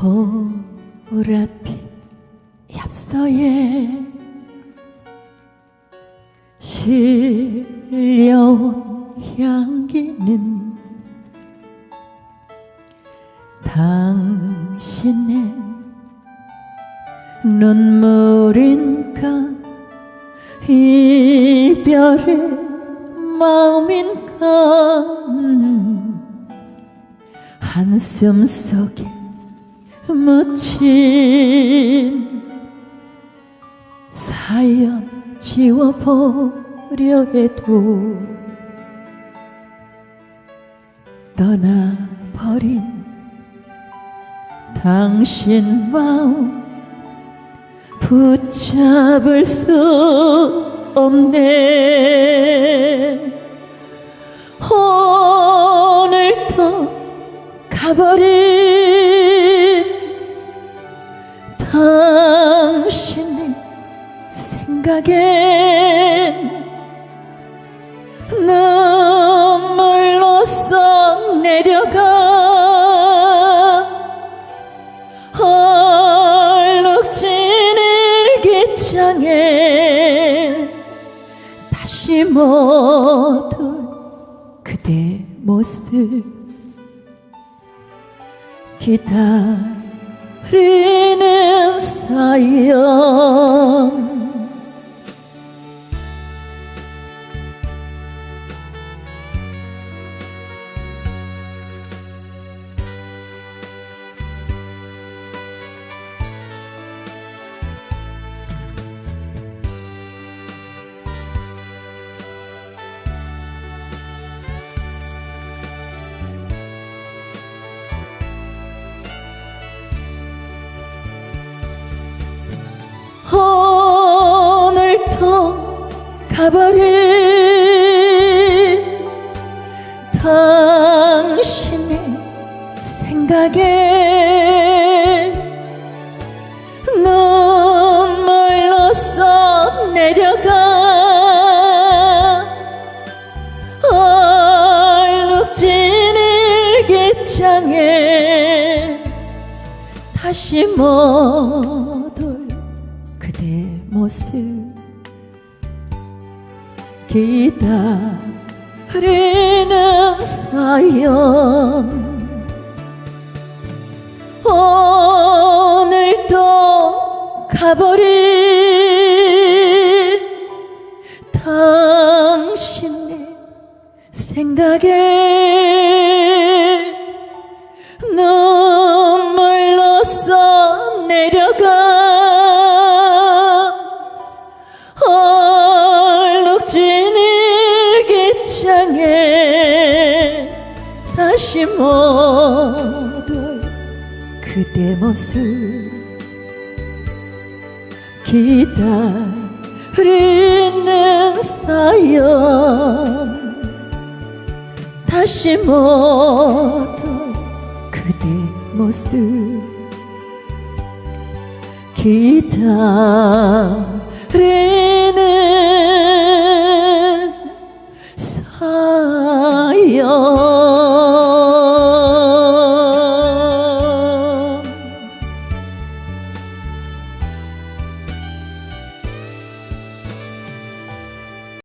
보랏빛 엽서에 실려온 향기는 당신의 눈물인가 이별의 마음인가 한숨 속에 묻힌 사연 지워버려 해도 떠나버린 당신 마음 붙잡을 수 없네. 오늘도 가버린 생각엔 눈물로 썩 내려간 얼룩진 일기장에 다시 못올 그대 모습 기다리는 사연 가버린 당신의 생각에 눈물로 썩 내려가 얼룩진 일기장에 다시 못 올 그대 모습 기다리는 사연. 오늘도 가버린 당신의 생각에 못올 그대 모습 기다리는 사연. 다시 못올 그대 모습 기다리는